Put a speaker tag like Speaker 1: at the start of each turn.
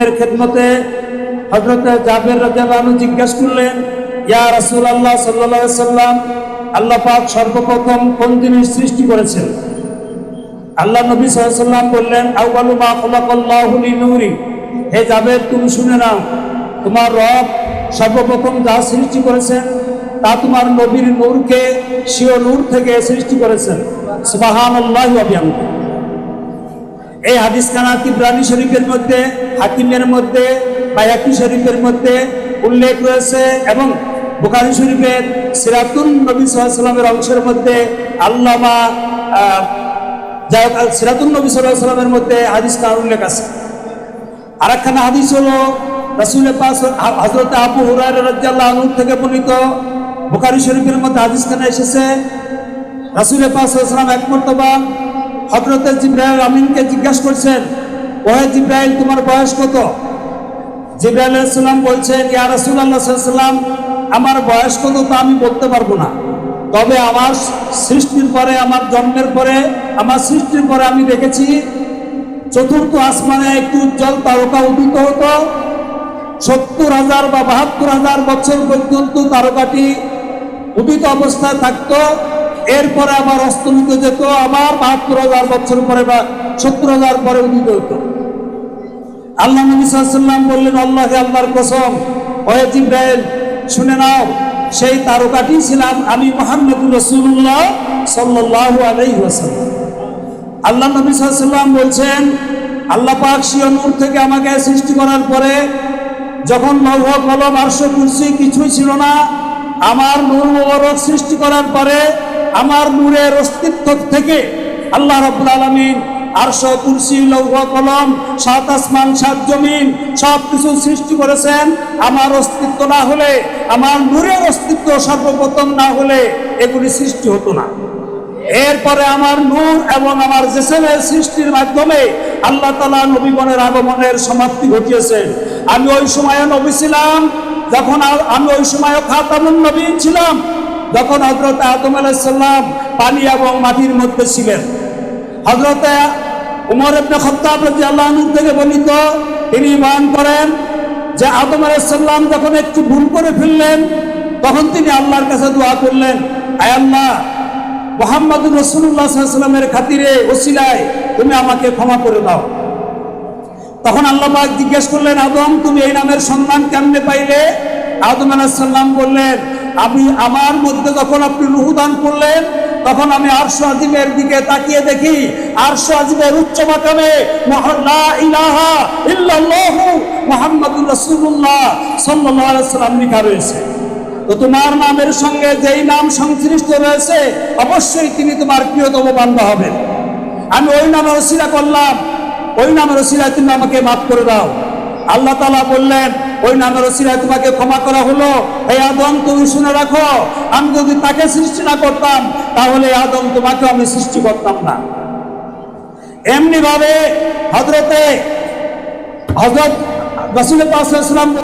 Speaker 1: এর জাবের রাজাবানু জিজ্ঞেস করলেন, ইয়া রাসূল আল্লাহ সাল্লাম, আল্লাহ সর্বপ্রথম কোন সৃষ্টি করেছেন? আল্লাহ নবী সাল্লাম বললেন, আউয়ালু মা খলাকাল্লাহু লিনুরি। হে জাবের, তুমি শুনে নাও, তোমার রব সর্বপ্রথম যা সৃষ্টি করেছেন, তা তোমার নবীর নূরকে সিও নূর থেকে সৃষ্টি করেছেন। সুবহানাল্লাহি ওয়া বিহামদিহি। এই হাদিস খানা তিব্রানি শরীফের মধ্যে, হাকিমের মধ্যে বায়াকি শরীফের মধ্যে উল্লেখ রয়েছে এবং বুখারি শরীফের সিরাতুল নবী সাল্লামের অংশের মধ্যে আল্লামা সিরাতুল নবী সাল্লামের মধ্যে হাদিস খানা উল্লেখ আছে। আর একখানা হাদিস হলো রাসুলের পাশ হজরত আবু হুরায়রা রাদিয়াল্লাহু আনহু থেকে বর্ণিত। বুখারী শরীফের মধ্যে হাদিস খানা এসেছে। রাসুলের পাশ সাল্লাম এক মর্তবা হজরত জিব্রাইল আমিনকে জিজ্ঞাসা করছেন, ওহে জিব্রাইল, তোমার বয়স কত? সাল্লাম বলছেন, ইয়া রাসূলুল্লাহ সাল্লাম আমার বয়স কত তা আমি বলতে পারব না। তবে আমার সৃষ্টির পরে, আমার জন্মের পরে, আমার সৃষ্টির পরে আমি দেখেছি চতুর্থ আসমানে একটি উজ্জ্বল তারকা উদিত হতো। সত্তর হাজার বা বাহাত্তর হাজার বছর পর্যন্ত তারকাটি উদিত অবস্থায় থাকতো। এরপরে আবার অস্তমিত যেত আবার বাহাত্তর হাজার বছর পরে বা সত্তর হাজার পরে উদিত হতো আল্লাহ নবী সাল্লাম বললেন আল্লাহ আল্লাহর কসম, ওহে জিব্রাইল, শুনে নাও, সেই তারকাটি ছিলাম আমি মোহাম্মদুর রসুল্লাহ সাল্লাল্লাহু আলাইহি ওয়াসাল্লাম। আল্লাহ নবী বলছেন, আল্লাহ পাক সিও নূর থেকে আমাকে সৃষ্টি করার পরে যখন লৌহ কলম আরশ কুরসি কিছুই ছিল না, আমার নূর মোবারক সৃষ্টি করার পরে আমার নূরের অস্তিত্ব থেকে আল্লাহ রাব্বুল আলামিন আরশ কুরসি, লৌহ, কলম, সাত আসমান, সাত জমিন সব কিছু সৃষ্টি করেছেন। আমার অস্তিত্ব না হলে, আমার নূরের অস্তিত্ব সর্বপ্রথম না হলে এগুলি সৃষ্টি হতো না। এরপরে আমার নূর এবং আমার জেসেমের সৃষ্টির মাধ্যমে আল্লাহ তালা নবীগণের আগমনের সমাপ্তি ঘটিয়েছেন। আমি ওই সময়ে নবী ছিলাম, যখন আমি ওই সময় খাতামুন নবীন ছিলাম যখন হজরত আদম আলাইসাল্লাম পানি এবং মাটির মধ্যে ছিলেন হজরতে উমর ইবনে খত্তাব আনহু থেকে বর্ণিত, তিনি বয়ান করেন যে আদম আলাইসাল্লাম যখন একটু ভুল করে ফেললেন, তখন তিনি আল্লাহর কাছে দোয়া করলেন, আয় আল্লাহ, মোহাম্মদুর রসুল্লাহ সাল্লামের খাতিরে, ওসিলায় তুমি আমাকে ক্ষমা করে দাও। তখন আল্লাহ জিজ্ঞেস করলেন, আদম, তুমি এই নামের সম্মান কেমনে পাইলে? আদম আলাহিসাল্লাম বললেন আমি আমার মধ্যে যখন আপনি রুহুদান করলেন, তখন আমি আরশ আজিমের দিকে তাকিয়ে দেখি, আরশ আজিমের উচ্চ মাকামে ইলাহা ইল্লাল্লাহু মুহাম্মাদুর রাসূলুল্লাহ সাল্লাল্লাহু আলাইহি সাল্লাম লেখা রয়েছে। তো তোমার নামের সঙ্গে যেই নাম সংশ্লিষ্ট রয়েছে, অবশ্যই তিনি তোমার প্রিয়তম বান্ধব হবেন। আমি ওই নামে ওসিলা করলাম, ওই নামের ওসিলায় তুমি আমাকে মাফ করে দাও। আল্লাহ তালা বললেন ওই নামের অসিরায় তোমাকে ক্ষমা করা হলো। এই আদম তুমি শুনে রাখো। আমি যদি তাকে সৃষ্টি না করতাম, তাহলে আদম তোমাকে আমি সৃষ্টি করতাম না। এমনি ভাবে হজরতে হজরত রসুল ওয়াসাল্লাম